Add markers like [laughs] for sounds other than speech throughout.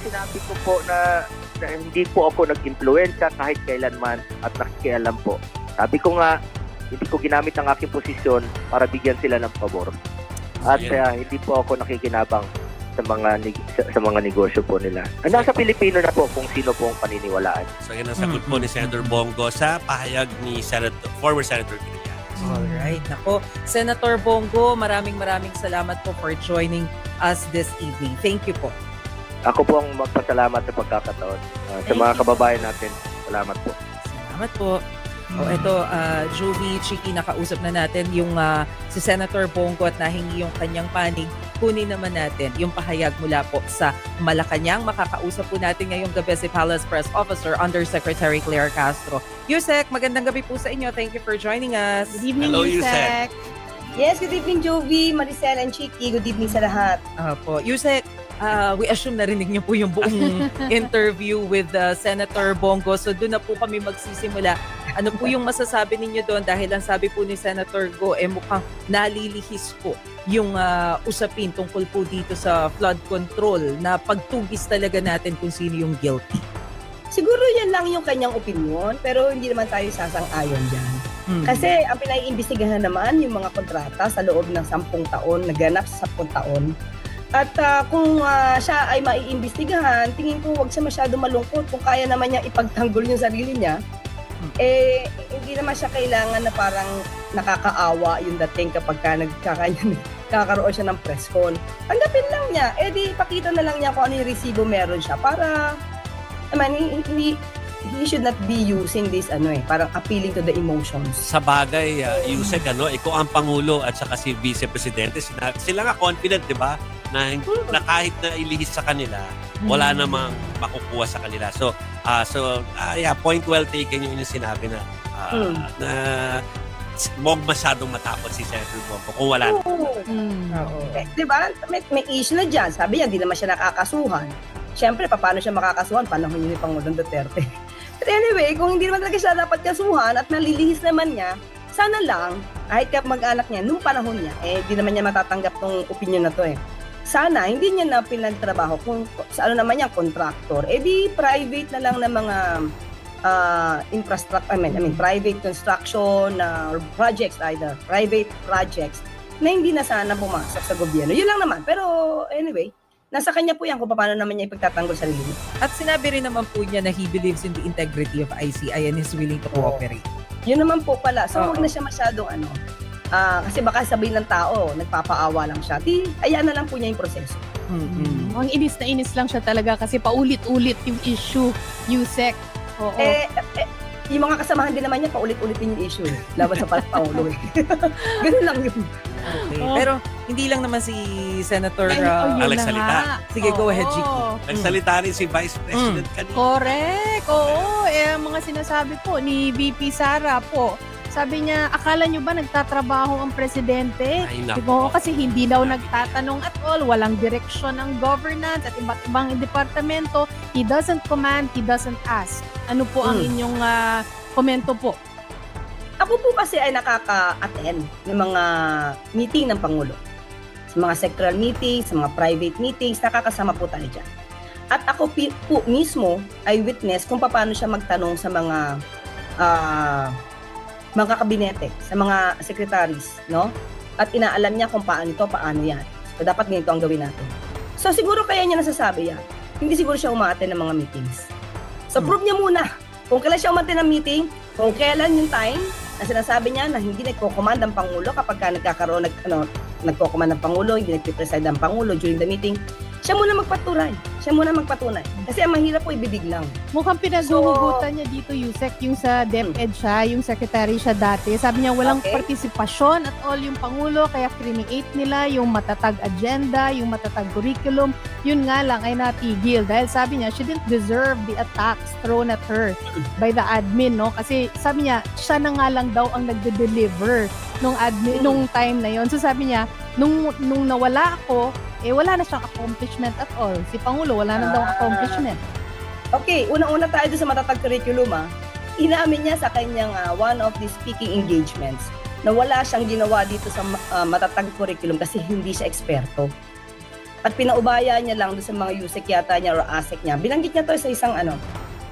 sinabi ko po na, na hindi po ako nag-impluensya kahit kailanman at nakikialam po. Sabi ko nga, hindi ko ginamit ang aking posisyon para bigyan sila ng pabor. At ah, hindi po ako nakikinabang sa mga neg- sa, sa mga negosyo po nila. Ah, Nasa Pilipino na po kung sino po ang paniniwalaan. So yan ang sagot po ni Senator Bongo sa pahayag ni Senator, former Senator Trillanes. Alright. Nako, Senator Bongo, maraming maraming salamat po for joining us this evening. Thank you po. Ako po ang magpasalamat sa pagkakataon. Ah, sa Thank mga you. kababayan natin, salamat po. Salamat po. O eto, uh, Jovi, Chiki, nakausap na natin yung ah, si Senator Bongo at nahingi yung kanyang panig. Kunin naman natin yung pahayag mula po sa Malacanang. Makakausap po natin ngayong gabi si Palace Press Officer Undersecretary Claire Castro. Yusek, magandang gabi po sa inyo. Thank you for joining us. Good evening, Hello, Yusek. Yes, good evening, Jovi, Maricel, and Chiki. Good evening sa lahat. Opo. Yusek, ah, we assume narinig niyo po yung buong [laughs] interview with uh, Senator Bongo. So doon na po kami magsisimula. Ano po yung masasabi ninyo doon? Dahil ang sabi po ni Senator Go, eh mukhang nalilihis po yung ah, usapin tungkol po dito sa flood control na pagtugis talaga natin kung sino yung guilty. Siguro yan lang yung kanyang opinion, pero hindi naman tayo sasang-ayon dyan. Hmm. Kasi ang pinaiimbestigahan naman yung mga kontrata sa loob ng 10 taon, naganap sa 10 taon. At ah, kung ah, siya ay maiimbestigahan, tingin ko wag siya masyado malungkot. Kung kaya naman niya ipagtanggol yung sarili niya, eh, hindi naman siya kailangan na parang nakakaawa yung dating kapag ka nagkakanya, siya ng press con. Tanggapin lang niya. Eh di, pakita na lang niya kung ano yung resibo meron siya para, I mean, he, he should not be using this, ano eh, parang appealing to the emotions. Sa bagay, uh, Yusek, ano, ikaw ang Pangulo at saka si Vice Presidente, sila, sila nga confident, di ba? Na, na kahit na ilihis sa kanila, wala namang makukuha sa kanila. So, ah so ah, yeah, point well taken yung sinabi na ah, Hmm. na huwag masyadong matakot si Senator Bongo kung wala na. Mm. Eh, di ba? May, may issue na dyan. Sabi niya, hindi naman siya nakakasuhan. Siyempre, paano siya makakasuhan? Panahon yun ni Pangulong Duterte. [laughs] But anyway, kung hindi naman talaga siya dapat kasuhan at nalilihis naman niya, sana lang, kahit ka mag-anak niya, nung panahon niya, eh, di naman niya matatanggap tong opinion na to eh. Sana, hindi niya na pinagtrabaho kung sa ano naman niya, contractor. Eh di, private na lang ng mga uh, infrastructure, I mean, I mean, private construction uh, or projects either, private projects na hindi na sana pumasok sa gobyerno. Yun lang naman. Pero anyway, nasa kanya po yan kung paano naman niya ipagtatanggol sarili niya. At sinabi rin naman po niya na he believes in the integrity of ICI and is willing to cooperate. Yun naman po pala. So, Oo. huwag na siya masyadong ano. Ah, kasi baka sabihin ng tao, nagpapaawa lang siya. Di, ayan na lang po niya yung proseso. Mm-mm. Ang inis na inis lang siya talaga kasi paulit-ulit yung issue, Yusek. Oo. Eh, eh, yung mga kasamahan din naman niya, paulit-ulitin yung issue. Laban sa eh. [laughs] [laughs] Ganun lang yun. Okay. Oh. Pero hindi lang naman si Senator Ay, uh, oh, yun Alex Salita. Sige, go Oo. ahead, Chiki. Nagsalita rin si Vice President kanina. Correct. Oo. Eh, mga sinasabi po ni VP Sara po, sabi niya, akala niyo ba nagtatrabaho ang presidente? Ay, Di nako. ba? Kasi hindi daw nagtatanong at all. Walang direksyon ang governance at iba't ibang departamento. He doesn't command, he doesn't ask. Ano po ang Hmm. inyong ah, komento po? Ako po kasi ay nakaka-attend ng mga meeting ng Pangulo. Sa mga sectoral meetings, sa mga private meetings, nakakasama po tayo dyan. At ako pi- po mismo ay witness kung paano siya magtanong sa mga ah, mga kabinete, sa mga secretaries, no? At inaalam niya kung paano ito, paano yan. So, dapat ganito ang gawin natin. So, siguro kaya niya nasasabi yan. Hindi siguro siya umaattend ng mga meetings. So, Hmm. prove niya muna kung kailan siya umaattend ng meeting, kung kailan yung time na sinasabi niya na hindi nagko-command ang Pangulo kapag ka nagkakaroon, nag, ano, nagko-command ang Pangulo, hindi nagpipreside ang Pangulo during the meeting, siya muna magpaturay. Siya muna magpatunay. Kasi ang mahirap po ibibig lang. Mukhang pinaghuhugutan niya dito, Yusek, yung sa DepEd siya, yung secretary siya dati. Sabi niya walang Okay. partisipasyon at all yung Pangulo, kaya create nila yung matatag agenda, yung matatag curriculum. Yun nga lang ay natigil dahil sabi niya she didn't deserve the attacks thrown at her by the admin, no? Kasi sabi niya, siya na nga lang daw ang nagde-deliver nung admin, Mm. nung time na yon. So sabi niya, nung, nung nawala ako, eh wala na siyang accomplishment at all. Si Pangulo, wala na daw Ah. accomplishment. Okay, unang-una tayo doon sa matatag curriculum ah. Inamin niya sa kanyang ah, one of the speaking engagements na wala siyang ginawa dito sa ah, matatag curriculum kasi hindi siya eksperto. at pinaubaya niya lang doon sa mga USEC yata niya or ASEC niya. Binanggit niya to sa isang ano,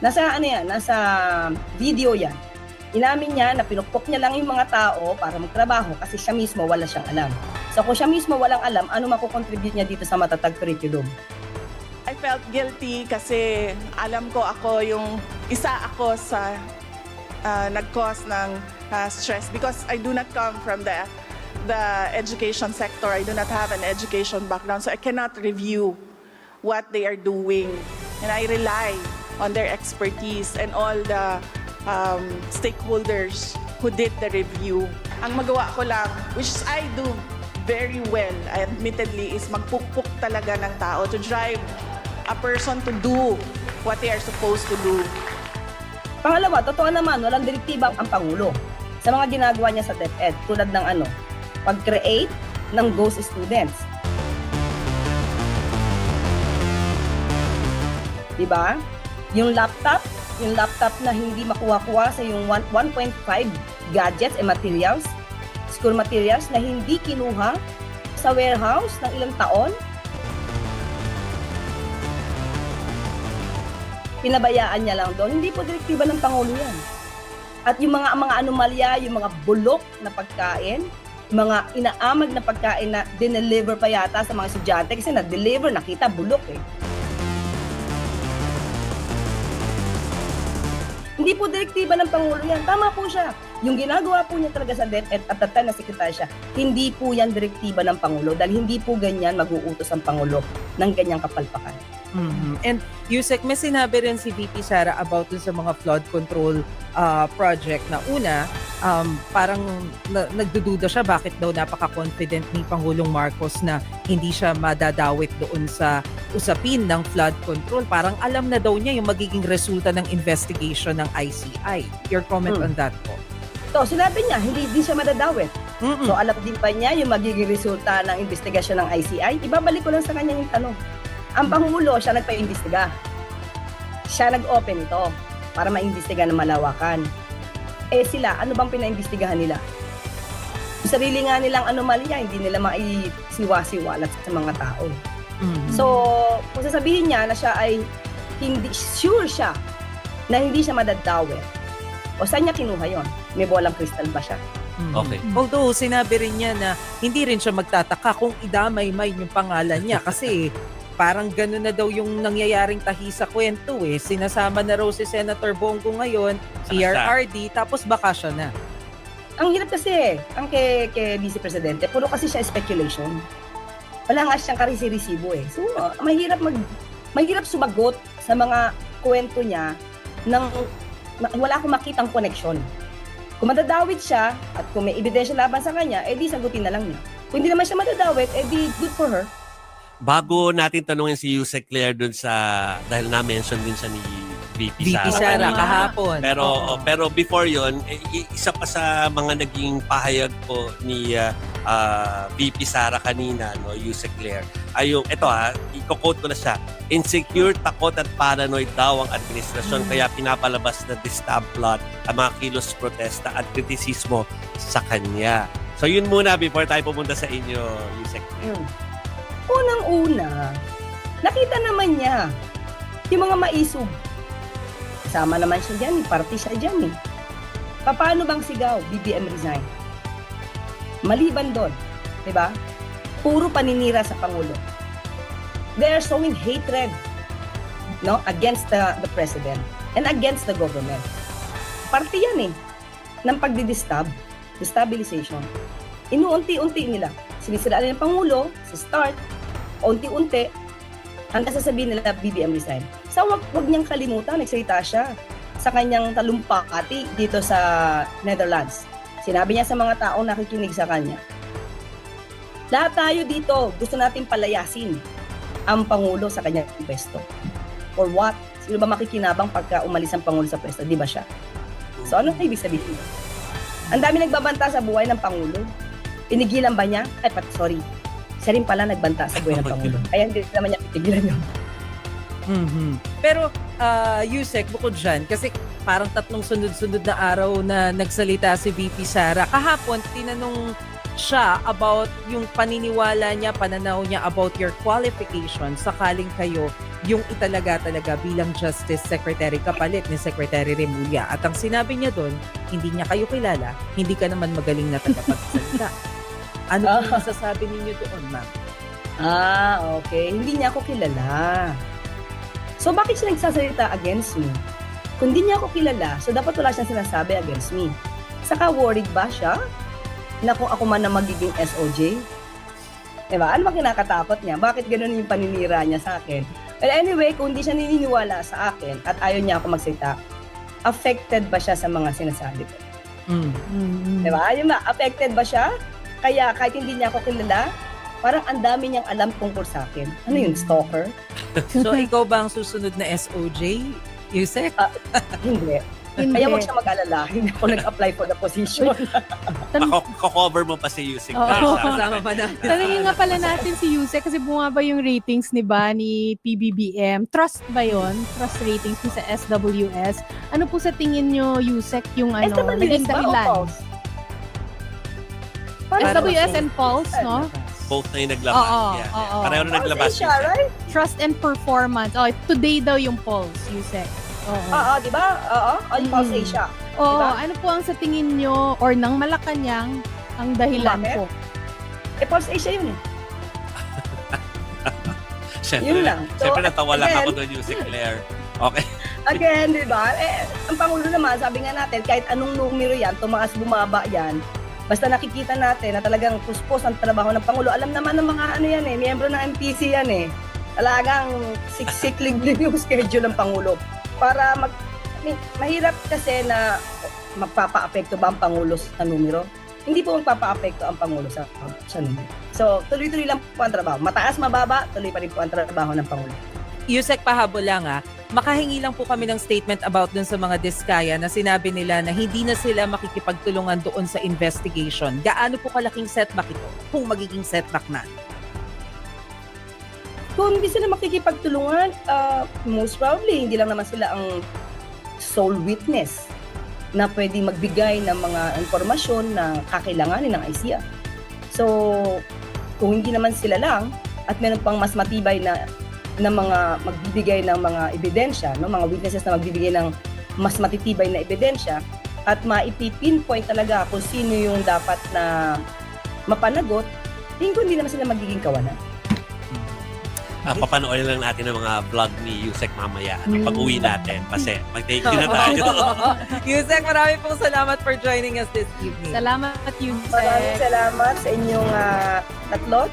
nasa ano yan, nasa video yan. Inamin niya na pinukpok niya lang yung mga tao para magtrabaho kasi siya mismo wala siyang alam. So kung siya mismo walang alam, ano makukontribute niya dito sa matatag curriculum? I felt guilty kasi alam ko ako yung isa ako sa uh, nag-cause ng uh, stress because I do not come from the the education sector. I do not have an education background, so I cannot review what they are doing. And I rely on their expertise and all the um, stakeholders who did the review. Ang magawa ko lang, which is I do very well, admittedly, is magpukpuk talaga ng tao to drive a person to do what they are supposed to do. Pangalawa, totoo naman, walang direktiba ang Pangulo sa mga ginagawa niya sa DepEd tulad ng ano, pag-create ng ghost students. Di ba? Yung laptop, yung laptop na hindi makuha-kuha sa yung one- 1.5 gadgets and materials, school materials na hindi kinuha sa warehouse ng ilang taon, pinabayaan niya lang doon. Hindi po direktiba ng Pangulo yan. At yung mga mga anomalya, yung mga bulok na pagkain, mga inaamag na pagkain na dineliver pa yata sa mga estudyante kasi na-deliver, nakita bulok eh. Hindi po direktiba ng Pangulo yan. Tama po siya. Yung ginagawa po niya talaga sa DepEd at time na sekretary siya, hindi po yan direktiba ng Pangulo dahil hindi po ganyan mag-uutos ang Pangulo ng ganyang kapalpakan. Mhm. And Yusek, may sinabi rin si VP Sara about dun sa mga flood control uh, project na una, um, parang na, nagdududa siya bakit daw napaka-confident ni Pangulong Marcos na hindi siya madadawit doon sa usapin ng flood control. Parang alam na daw niya yung magiging resulta ng investigation ng ICI. Your comment Hmm. on that po? So, sinabi niya, hindi din siya madadawit. Mm-mm. So alam din pa niya yung magiging resulta ng investigasyon ng ICI. Ibabalik ko lang sa kanya yung tanong. Ang Pangulo, siya nagpa-imbestiga. Siya nag-open ito para maimbestiga ng malawakan. Eh sila, ano bang pinaimbestigahan nila? Yung sarili nga nilang anomalya, hindi nila maisiwa-siwalat sa mga tao. Mhm. So, kung sasabihin niya na siya ay hindi sure siya na hindi siya madadawit, o saan niya kinuha yon? May bolang kristal ba siya? Mhm. Okay. Although sinabi rin niya na hindi rin siya magtataka kung idamay-may yung pangalan niya kasi parang gano'n na daw yung nangyayaring tahi sa kwento eh. Sinasama na raw si Senator Bongo ngayon, PRRD, tapos baka siya na. ang hirap kasi, ang kay, kay Vice Presidente, puro kasi siya speculation. Wala nga siyang karisi-resibo eh. So, uh, mahirap mag, mahirap sumagot sa mga kwento niya nang na, wala akong makitang connection. Kung madadawit siya at kung may ebidensya laban sa kanya, eh di sagutin na lang niya. Kung hindi naman siya madadawit, eh di good for her. Bago natin tanungin si Yusek Claire dun sa, dahil na-mention din siya ni VP, VP Sara. Sara kanina. kahapon. Pero Oo. pero before yon eh, isa pa sa mga naging pahayag po ni ah, ah, VP Sara kanina no Yusek Claire ay yung ito ha i-quote ko na siya insecure takot at paranoid daw ang administrasyon Mm. kaya pinapalabas na distab plot ang mga kilos protesta at kritisismo sa kanya so yun muna before tayo pumunta sa inyo Yusek Claire Yun. Unang-una, nakita naman niya yung mga maisog. Kasama naman siya dyan, party siya dyan eh. Paano bang sigaw, BBM resign? Maliban doon, di ba? Puro paninira sa Pangulo. They are showing hatred no, against the, the President and against the government. Party yan eh, ng pagdidistab, destabilization. Inuunti-unti nila sinisiraan ng Pangulo sa start, unti-unti, hanggang sasabihin nila BBM resign. So wag, wag niyang kalimutan, nagsalita siya sa kanyang talumpati dito sa Netherlands. Sinabi niya sa mga taong nakikinig sa kanya, lahat tayo dito, gusto natin palayasin ang Pangulo sa kanyang pwesto. For what? Sino ba makikinabang pagka umalis ang Pangulo sa pwesto? Di ba siya? So ano ibig sabihin? Ang dami nagbabanta sa buhay ng Pangulo. Pinigilan ba niya? Ay, pat, sorry. Siya rin pala nagbanta sa buhay ng Pangulo. Kaya hindi naman niya pinigilan yun. Mhm. Pero uh, Yusek, bukod dyan, kasi parang tatlong sunod-sunod na araw na nagsalita si VP Sara. Kahapon, tinanong siya about yung paniniwala niya, pananaw niya about your qualification sakaling kayo yung italaga talaga bilang Justice Secretary kapalit ni Secretary Remulla. At ang sinabi niya doon, hindi niya kayo kilala, hindi ka naman magaling na tagapagsalita. [laughs] Ano po yung masasabi ninyo doon, ma'am? Ah, okay. Hindi niya ako kilala. So, bakit siya nagsasalita against me? Kung hindi niya ako kilala, so dapat wala siyang sinasabi against me. Saka worried ba siya na kung ako man na magiging SOJ? Diba? Ano ba kinakatakot niya? Bakit ganun yung paninira niya sa akin? Well, anyway, kung hindi siya naniniwala sa akin at ayaw niya ako magsalita, affected ba siya sa mga sinasabi ko? Mm. Diba? Yun ba? Affected ba siya? Kaya kahit hindi niya ako kilala, parang ang dami niyang alam tungkol sa akin. Ano yung stalker? So, ikaw ba ang susunod na SOJ? Yusek? Hindi. Hindi. Kaya wag siya mag-alala. Hindi ako nag-apply for the position. [laughs] Mako-cover mo pa si Yusik. Oo. Kasama pa natin. Tanungin nga pala natin si Yusek kasi bumaba yung ratings ni ba ni PBBM. Trust ba yon? Trust ratings ni sa SWS. Ano po sa tingin nyo, Yusek, yung ano, SWS naging ba o dahilan? Parang SWS and Pulse, no? Both na yung naglabas. Oo, yeah, oo. yeah. Pareho na naglabas. Yusek. right? Trust and performance. Oh, today daw yung Pulse, Yusek. Oo. Oo, di ba? Oo, ay Mm. false Asia. Oo, diba? ano po ang sa tingin nyo or ng Malacanang ang dahilan Bakit? po? Eh, false Asia yun eh. [laughs] Siyempre, Yun lang. So, Siyempre natawa lang ako doon, Yusik [laughs] Claire. Okay. Again, di ba? Eh, ang Pangulo naman, sabi nga natin, kahit anong numero yan, tumaas, bumaba yan, basta nakikita natin na talagang puspos ang trabaho ng Pangulo. Alam naman ng mga ano yan eh, miyembro ng MPC yan eh. Talagang siksik-lig [laughs] yung schedule ng Pangulo. Para mag... I mean, mahirap kasi na magpapa-apekto ba ang Pangulo sa numero? Hindi po magpapa-apekto ang Pangulo sa, sa numero. So, tuloy-tuloy lang po ang trabaho. Mataas, mababa, tuloy pa rin po ang trabaho ng Pangulo. Yusek pahabol lang ah. Makahingi lang po kami ng statement about dun sa mga diskaya na sinabi nila na hindi na sila makikipagtulungan doon sa investigation. Gaano po kalaking setback ito? Kung magiging setback na. kung hindi sila makikipagtulungan, ah, most probably, hindi lang naman sila ang sole witness na pwede magbigay ng mga informasyon na kakailanganin ng ICF. So, kung hindi naman sila lang, at meron pang mas matibay na na mga magbibigay ng mga ebidensya, no, mga witnesses na magbibigay ng mas matitibay na ebidensya at maipipinpoint talaga kung sino yung dapat na mapanagot, tingin ko hindi naman sila magiging kawanan. Ah, papanoorin lang natin ang mga vlog ni Yusek mamaya. Mm. Pag uwi natin. Kasi [laughs] mag-take na tayo. [laughs] Yusek, marami pong salamat for joining us this evening. Salamat, Yusek. Maraming salamat sa inyong ah, tatlo,